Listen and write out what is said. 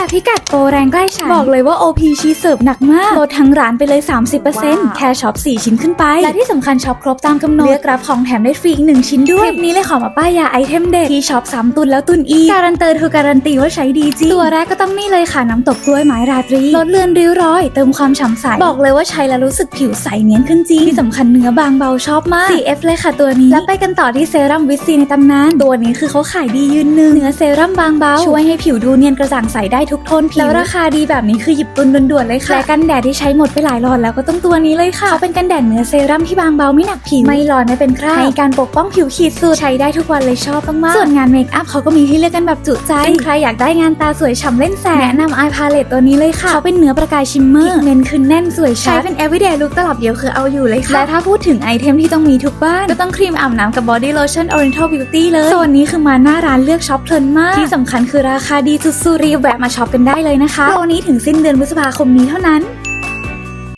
แต่พิกัดโปรแรงใกล้ฉัน บอกเลยว่า OP ชีสเสิร์ฟหนักมาก ลดทั้งร้านไปเลย 30%แค่ช็อป 4 ชิ้นขึ้นไป และที่สำคัญช็อปครบตามกำหนด เลือกรับของแถมได้ฟรีอีกหนึ่งชิ้นด้วยคลิปนี้เลยขอมาป้ายยาไอเทมเด็ดที่ช็อปซ้ำตุนแล้วตุนอีกการันเตอร์คือการันตีว่าใช้ดีจริงตัวแรกก็ต้องนี่เลยค่ะน้ำตกกล้วยไม้ราตรีลดเลือนริ้วรอย เติมความฉ่ำใสบอกเลยว่าใช้แล้วรู้สึกผิวใสเนียนขึ้นจริงที่สำคัญเนื้อบางเบาชอบมาก 4F เลยค่ะตัวนี้แล้วไปกันต่อที่เซรั่มวิตซีในตำนานตัวนี้คือเขาขายดียืนหนึ่งเนื้อเซรั่มบางเบาช่วยให้ผิวดูเนียนกระจ่างใสได้ทุกโทนผิวแล้วราคาดีแบบนี้คือหยิบตุนด่วนๆเลยค่ะและกันแดดที่ใช้หมดไปหลายหลอดแล้วก็ต้องตัวนี้เลยค่ะเขาเป็นกันแดดเนื้อเซรั่มที่บางเบาไม่หนักผิวไม่ร้อนไม่เป็นคราบให้การปกป้องผิวขีดสุดใช้ได้ทุกวันเลยชอบมากๆส่วนงานเมคอัพเขาก็มีให้เลือกกันแบบจุใจซึ่งใครอยากได้งานตาสวยฉ่ำเล่นแสงแนะนำอายพาเลตตัวนี้เลยค่ะเขาเป็นเนื้อประกายชิมเมอร์เน้นคือแน่นสวยชัดใช้เป็น everyday look ตลับเดียวคือเอาอยู่เลยค่ะและถ้าพูดถึงไอเทมที่ต้องมีทุกบ้านก็ต้องครีมอาบน้ำกับ body lotion oriental beauty เลยโซนนี้คือมาหน้าร้านเลือกช็อปเพลินมากที่สำคัญคือราคาดีสุดๆรีบแวะมาช็อปกันได้เลยนะคะโปรนี้ถึงสิ้นเดือนพฤษภาคมนี้เท่านั้น